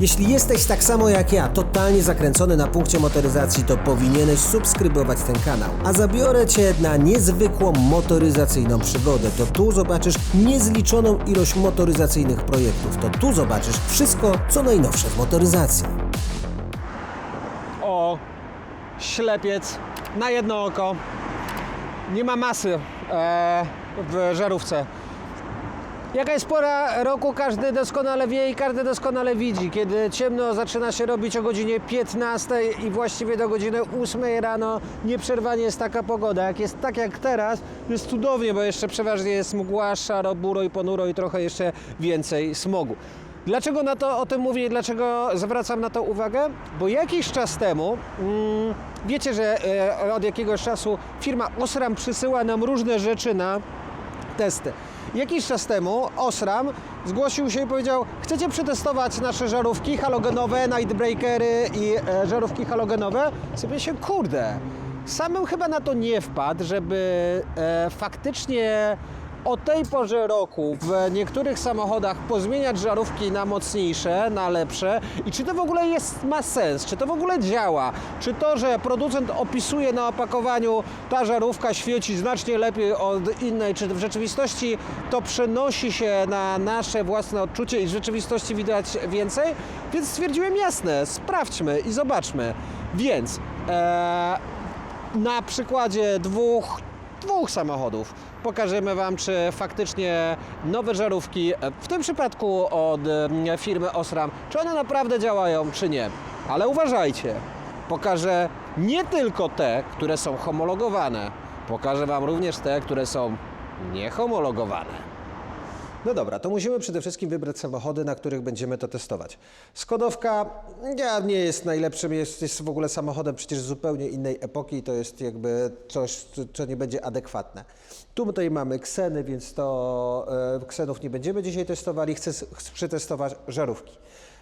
Jeśli jesteś tak samo jak ja, totalnie zakręcony na punkcie motoryzacji, to powinieneś subskrybować ten kanał. A zabiorę Cię na niezwykłą motoryzacyjną przygodę. To tu zobaczysz niezliczoną ilość motoryzacyjnych projektów. To tu zobaczysz wszystko, co najnowsze w motoryzacji. O, ślepiec na jedno oko. Nie ma masy e, w żarówce. Jaka jest pora roku, każdy doskonale wie i każdy doskonale widzi. Kiedy ciemno zaczyna się robić o godzinie 15 i właściwie do godziny 8 rano nieprzerwanie jest taka pogoda. Jak jest tak jak teraz, jest cudownie, bo jeszcze przeważnie jest mgła, szaro, buro i ponuro i trochę jeszcze więcej smogu. Dlaczego na to o tym mówię i dlaczego zwracam na to uwagę? Bo jakiś czas temu, mm, wiecie, że e, od jakiegoś czasu firma Osram przysyła nam różne rzeczy na testy. Jakiś czas temu Osram zgłosił się i powiedział: Chcecie przetestować nasze żarówki halogenowe, nightbreakery i e, żarówki halogenowe? Sobie się, kurde, samym chyba na to nie wpadł, żeby e, faktycznie o tej porze roku w niektórych samochodach pozmieniać żarówki na mocniejsze, na lepsze. I czy to w ogóle jest, ma sens, czy to w ogóle działa, czy to, że producent opisuje na opakowaniu ta żarówka świeci znacznie lepiej od innej, czy w rzeczywistości to przenosi się na nasze własne odczucie i w rzeczywistości widać więcej, więc stwierdziłem jasne, sprawdźmy i zobaczmy. Więc e, na przykładzie dwóch, dwóch samochodów pokażemy Wam, czy faktycznie nowe żarówki, e, w tym przypadku od e, firmy Osram, czy one naprawdę działają, czy nie. Ale uważajcie, pokażę nie tylko te, które są homologowane, pokażę Wam również te, które są niehomologowane. No dobra, to musimy przede wszystkim wybrać samochody, na których będziemy to testować. Skodowka nie, jest najlepszym, jest, jest w ogóle samochodem przecież zupełnie innej epoki i to jest jakby coś, co- nie będzie adekwatne. Tu tutaj mamy kseny, więc to e, ksenów nie będziemy dzisiaj testowali, chcę, chcę przetestować żarówki.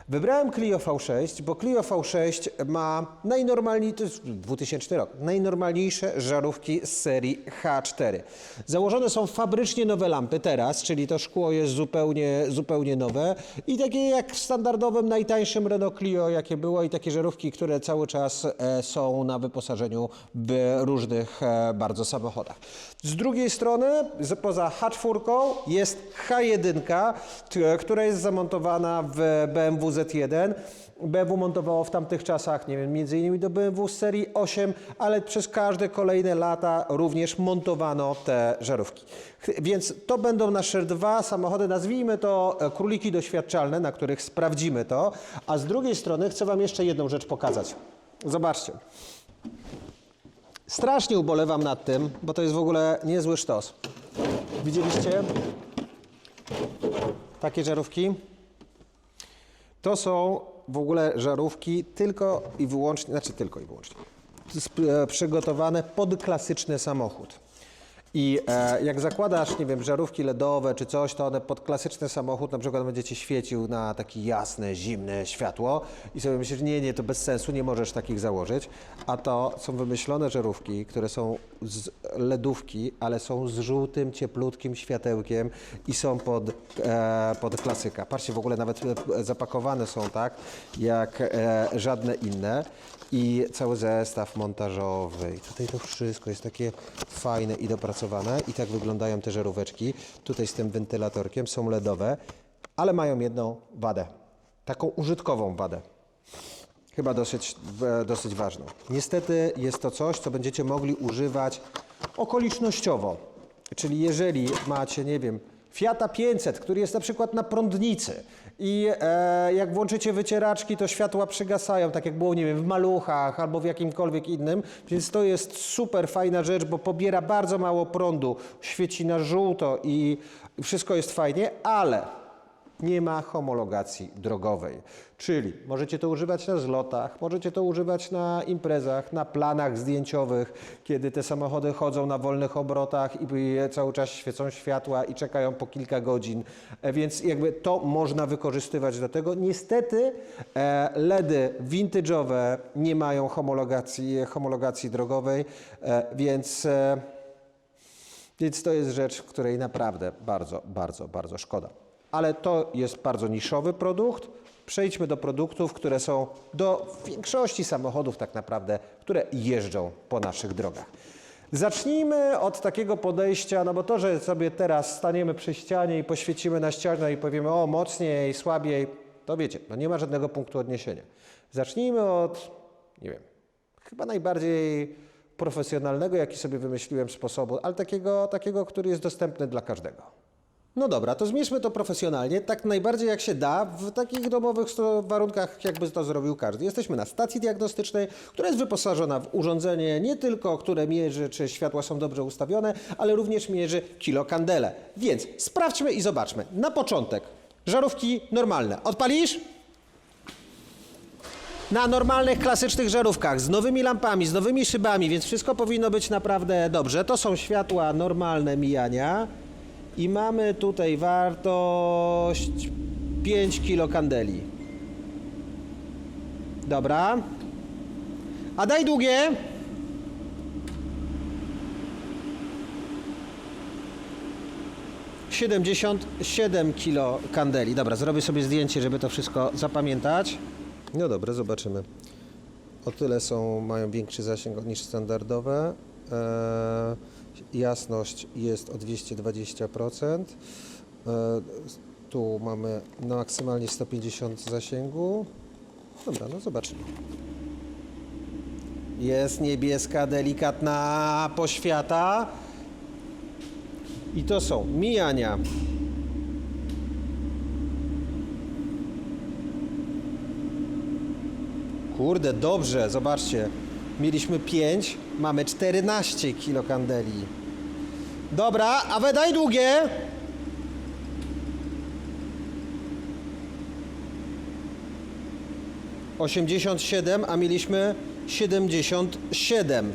Wybrałem Clio V6, bo Clio V6 ma najnormalniej, to jest 2000 rok, najnormalniejsze żarówki z serii H4. Założone są fabrycznie nowe lampy teraz, czyli to szkło jest zupełnie, zupełnie nowe i takie jak w standardowym, najtańszym Renault Clio, jakie było i takie żarówki, które cały czas e, są na wyposażeniu w różnych e, bardzo samochodach. Z drugiej strony, poza H4 jest H1, t- która jest zamontowana w BMW Z1. BMW montowało w tamtych czasach, nie wiem, między innymi do BMW serii 8, ale przez każde kolejne lata również montowano te żarówki. Więc to będą nasze dwa samochody, nazwijmy to e, króliki doświadczalne, na których sprawdzimy to. A z drugiej strony chcę Wam jeszcze jedną rzecz pokazać. Zobaczcie. Strasznie ubolewam nad tym, bo to jest w ogóle niezły sztos. Widzieliście takie żarówki? To są w ogóle żarówki tylko i wyłącznie, znaczy tylko i wyłącznie, e, przygotowane pod klasyczny samochód. I e, jak zakładasz, nie wiem, żarówki LEDowe czy coś, to one pod klasyczny samochód na przykład będzie ci świecił na takie jasne, zimne światło i sobie myślisz, nie, nie, to bez sensu, nie możesz takich założyć. A to są wymyślone żarówki, które są z LEDówki, ale są z żółtym, cieplutkim światełkiem i są pod, e, pod klasyka. Patrzcie, w ogóle nawet e, zapakowane są tak, jak e, żadne inne i cały zestaw montażowy. I tutaj to wszystko jest takie fajne i dopracowane i tak wyglądają te żaróweczki. Tutaj z tym wentylatorkiem są LEDowe, ale mają jedną wadę. Taką użytkową wadę. Chyba dosyć, e, dosyć ważną. Niestety jest to coś, co będziecie mogli używać okolicznościowo. Czyli jeżeli macie, nie wiem, Fiata 500, który jest na przykład na prądnicy i e, jak włączycie wycieraczki, to światła przygasają, tak jak było, nie wiem, w maluchach albo w jakimkolwiek innym, więc to jest super fajna rzecz, bo pobiera bardzo mało prądu, świeci na żółto i wszystko jest fajnie, ale nie ma homologacji drogowej. Czyli możecie to używać na zlotach, możecie to używać na imprezach, na planach zdjęciowych, kiedy te samochody chodzą na wolnych obrotach i cały czas świecą światła i czekają po kilka godzin. E, Więc jakby to można wykorzystywać do tego. Niestety e, LEDy vintage'owe nie mają homologacji, homologacji drogowej, e, więc więc to jest rzecz, której naprawdę bardzo, bardzo, bardzo szkoda. Ale to jest bardzo niszowy produkt Przejdźmy do produktów, które są do większości samochodów tak naprawdę, które jeżdżą po naszych drogach. Zacznijmy od takiego podejścia, no bo to, że sobie teraz staniemy przy ścianie i poświecimy na ścianę i powiemy o mocniej, słabiej, to wiecie, no nie ma żadnego punktu odniesienia. Zacznijmy od, nie wiem, chyba najbardziej profesjonalnego, jaki sobie wymyśliłem sposobu, ale takiego, takiego, który jest dostępny dla każdego. No dobra, to zmierzmy to profesjonalnie, tak najbardziej jak się da, w takich domowych warunkach, jakby to zrobił każdy. Jesteśmy na stacji diagnostycznej, która jest wyposażona w urządzenie nie tylko, które mierzy, czy światła są dobrze ustawione, ale również mierzy kilokandele. Więc sprawdźmy i zobaczmy. Na początek, żarówki normalne. Odpalisz? Na normalnych, klasycznych żarówkach, z nowymi lampami, z nowymi szybami, więc wszystko powinno być naprawdę dobrze. To są światła normalne mijania i mamy tutaj wartość 5 kilokandeli. Dobra. A daj długie. Siedemdziesiąt siedem kilo kandeli. Dobra, zrobię sobie zdjęcie, żeby to wszystko zapamiętać. No dobra, zobaczymy. O tyle są, mają większy zasięg niż standardowe. E, jasność jest o 220%. E, tu mamy na maksymalnie 150 zasięgu. Dobra, no zobaczymy. Jest niebieska, delikatna poświata. I to są mijania. Kurde, dobrze, zobaczcie. Mieliśmy 5, mamy 14 kilokandeli. Dobra, a we daj długie. Osiemdziesiąt siedem, a mieliśmy siedemdziesiąt siedem.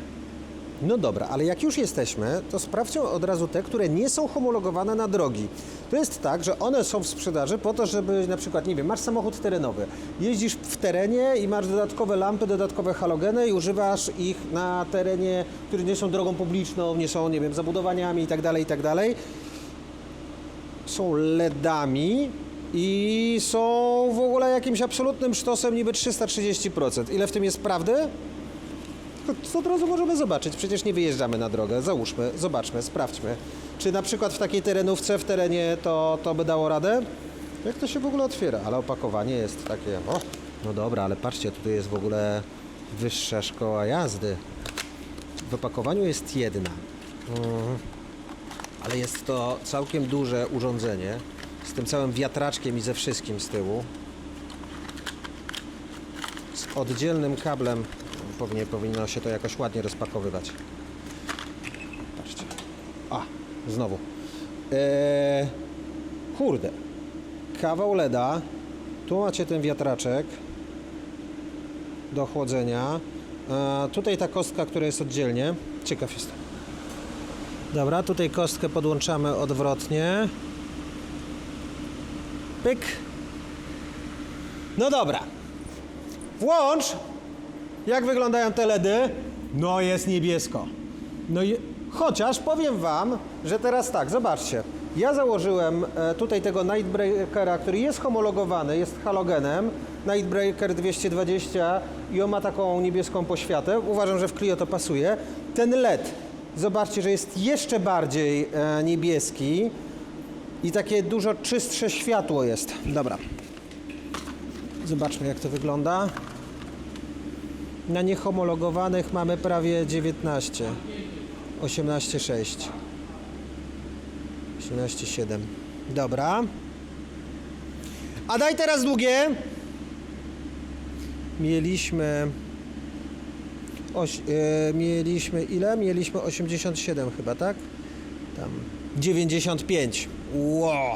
No dobra, ale jak już jesteśmy, to sprawdźmy od razu te, które nie są homologowane na drogi. To jest tak, że one są w sprzedaży po to, żeby na przykład, nie wiem, masz samochód terenowy, jeździsz w terenie i masz dodatkowe lampy, dodatkowe halogeny i używasz ich na terenie, który nie są drogą publiczną, nie są, nie wiem, zabudowaniami i tak dalej, i tak dalej. Są LEDami i są w ogóle jakimś absolutnym sztosem niby 330%. Ile w tym jest prawdy? To, od razu możemy zobaczyć. Przecież nie wyjeżdżamy na drogę. Załóżmy, zobaczmy, sprawdźmy. Czy na przykład w takiej terenówce, w terenie to, to by dało radę? Jak to się w ogóle otwiera? Ale opakowanie jest takie... O, no dobra, ale patrzcie, tutaj jest w ogóle wyższa szkoła jazdy. W opakowaniu jest jedna. Mhm. Ale jest to całkiem duże urządzenie. Z tym całym wiatraczkiem i ze wszystkim z tyłu. Z oddzielnym kablem pewnie powinno się to jakoś ładnie rozpakowywać. Patrzcie. A, znowu. Eee, kurde. Kawał LEDa. Tu macie ten wiatraczek do chłodzenia. A tutaj ta kostka, która jest oddzielnie. Ciekaw jestem. Dobra, tutaj kostkę podłączamy odwrotnie. Pyk. No dobra. Włącz. Jak wyglądają te LEDy? No jest niebiesko. No i chociaż powiem Wam, że teraz tak, zobaczcie. Ja założyłem e, tutaj tego Nightbreakera, który jest homologowany, jest halogenem. Nightbreaker 220 i on ma taką niebieską poświatę. Uważam, że w Clio to pasuje. Ten LED, zobaczcie, że jest jeszcze bardziej e, niebieski i takie dużo czystsze światło jest. Dobra. Zobaczmy, jak to wygląda. Na niehomologowanych mamy prawie 19. 18,6. 18,7. Dobra. A daj teraz długie. Mieliśmy. Oś, e, mieliśmy ile? Mieliśmy 87 chyba, tak? Tam. 95. Ło!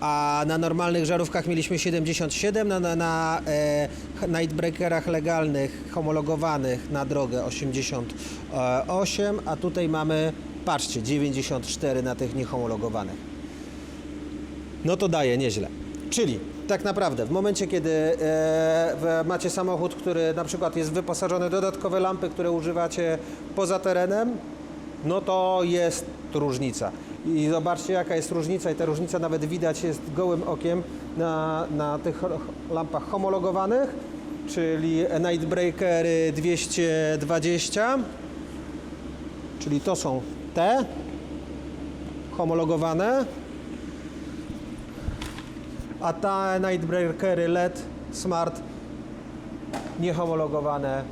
A na normalnych żarówkach mieliśmy 77, na, na, na e, Nightbreakerach legalnych, homologowanych na drogę 88, a tutaj mamy, patrzcie, 94 na tych niehomologowanych. No to daje nieźle. Czyli tak naprawdę w momencie, kiedy e, macie samochód, który na przykład jest wyposażony w dodatkowe lampy, które używacie poza terenem, no to jest różnica. I zobaczcie jaka jest różnica i ta różnica nawet widać jest gołym okiem na, na tych lampach homologowanych, czyli Nightbreakery 220, czyli to są te homologowane, a ta Nightbreakery LED Smart niehomologowane,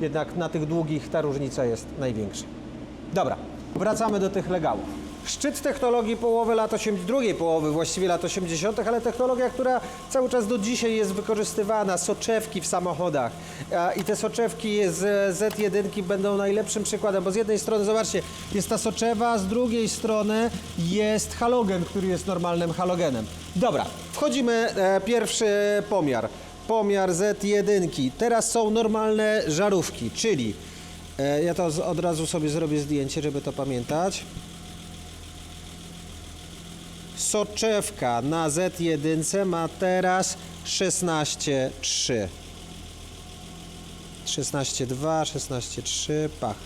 jednak na tych długich ta różnica jest największa. Dobra, wracamy do tych legałów. Szczyt technologii połowy lat 80, drugiej połowy właściwie lat 80., ale technologia, która cały czas do dzisiaj jest wykorzystywana, soczewki w samochodach. I te soczewki z Z1 będą najlepszym przykładem, bo z jednej strony, zobaczcie, jest ta soczewa, z drugiej strony jest halogen, który jest normalnym halogenem. Dobra, wchodzimy, e, pierwszy pomiar. Pomiar Z1. Teraz są normalne żarówki, czyli e, ja to od razu sobie zrobię zdjęcie, żeby to pamiętać. Soczewka na Z1 ma teraz 16,3. 16,2, 16,3, pach.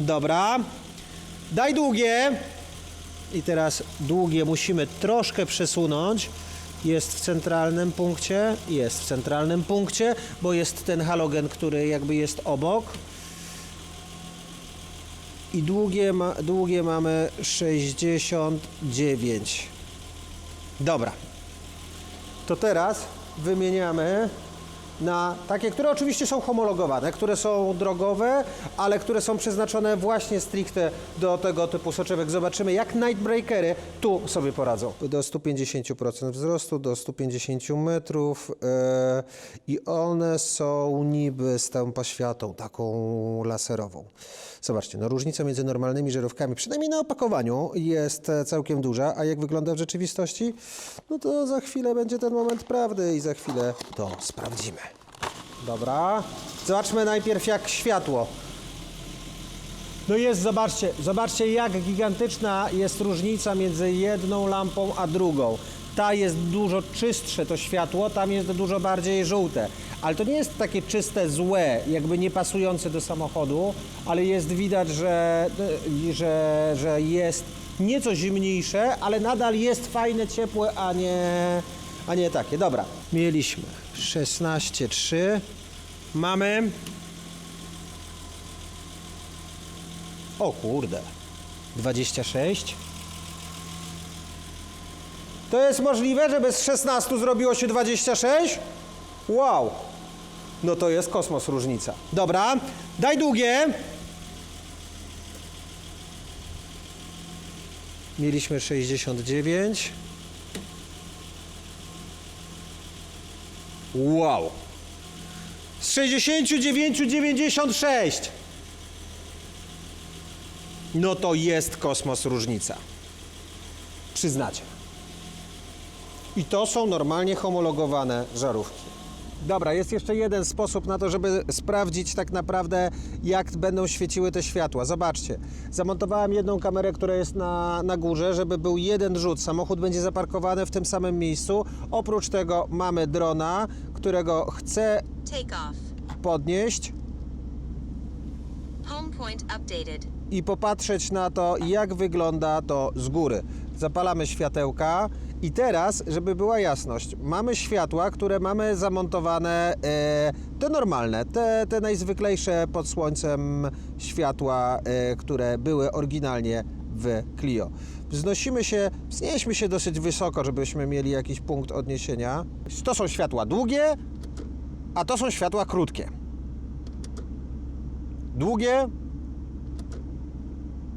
Dobra. Daj długie. I teraz długie musimy troszkę przesunąć. Jest w centralnym punkcie, jest w centralnym punkcie, bo jest ten halogen, który jakby jest obok. I długie, ma, długie mamy 69. Dobra. To teraz wymieniamy na takie, które oczywiście są homologowane, które są drogowe, ale które są przeznaczone właśnie stricte do tego typu soczewek. Zobaczymy, jak Nightbreakery tu sobie poradzą. Do 150% wzrostu, do 150 metrów e, i one są niby z tą poświatą, taką laserową. Zobaczcie, no różnica między normalnymi żarówkami, przynajmniej na opakowaniu, jest e, całkiem duża, a jak wygląda w rzeczywistości? No to za chwilę będzie ten moment prawdy i za chwilę to sprawdzimy. Dobra, zobaczmy najpierw jak światło. No jest, zobaczcie, zobaczcie jak gigantyczna jest różnica między jedną lampą a drugą. Ta jest dużo czystsze to światło, tam jest dużo bardziej żółte. Ale to nie jest takie czyste, złe, jakby nie pasujące do samochodu, ale jest widać, że, że, że jest nieco zimniejsze, ale nadal jest fajne, ciepłe, a nie, a nie takie. Dobra, mieliśmy 16,3. Mamy O kurde. 26. To jest możliwe, że bez 16 zrobiło się 26? Wow. No to jest kosmos różnica. Dobra, daj długie. Mieliśmy 69. Wow. Z 69 96. No to jest kosmos różnica. Przyznacie. I to są normalnie homologowane żarówki. Dobra, jest jeszcze jeden sposób na to, żeby sprawdzić tak naprawdę, jak będą świeciły te światła. Zobaczcie, zamontowałem jedną kamerę, która jest na, na górze, żeby był jeden rzut. Samochód będzie zaparkowany w tym samym miejscu. Oprócz tego mamy drona, którego chcę podnieść i popatrzeć na to, jak wygląda to z góry. Zapalamy światełka i teraz, żeby była jasność, mamy światła, które mamy zamontowane, e, te normalne, te, te najzwyklejsze pod słońcem światła, e, które były oryginalnie w Clio. Wznosimy się, wznieśmy się dosyć wysoko, żebyśmy mieli jakiś punkt odniesienia. To są światła długie, a to są światła krótkie. Długie,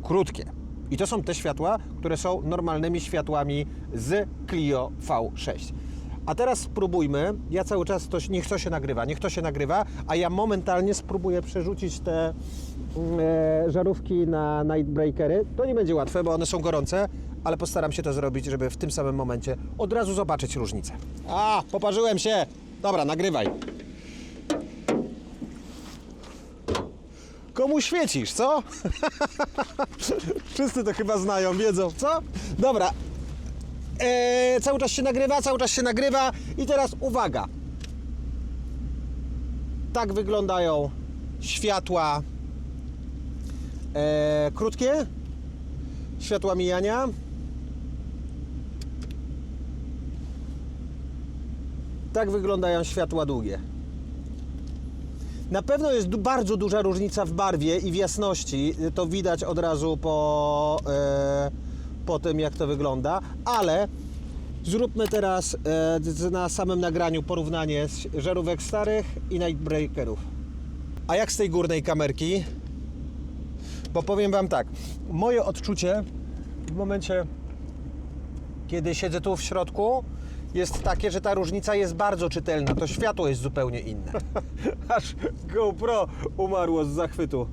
krótkie. I to są te światła, które są normalnymi światłami z Clio V6. A teraz spróbujmy, ja cały czas to, niech to się nagrywa, niech to się nagrywa, a ja momentalnie spróbuję przerzucić te mm, e, żarówki na Nightbreakery. To nie będzie łatwe, bo one są gorące, ale postaram się to zrobić, żeby w tym samym momencie od razu zobaczyć różnicę. A, poparzyłem się! Dobra, nagrywaj. Komu świecisz, co? Wszyscy to chyba znają, wiedzą, co? Dobra. Eee, cały czas się nagrywa, cały czas się nagrywa. I teraz uwaga. Tak wyglądają światła e, krótkie Światła mijania. Tak wyglądają światła długie. Na pewno jest bardzo duża różnica w barwie i w jasności. To widać od razu po, e, po tym, jak to wygląda, ale zróbmy teraz e, na samym nagraniu porównanie z żarówek starych i Nightbreakerów. A jak z tej górnej kamerki? Bo powiem Wam tak, moje odczucie w momencie, kiedy siedzę tu w środku, jest takie, że ta różnica jest bardzo czytelna. To światło jest zupełnie inne. Aż GoPro umarło z zachwytu.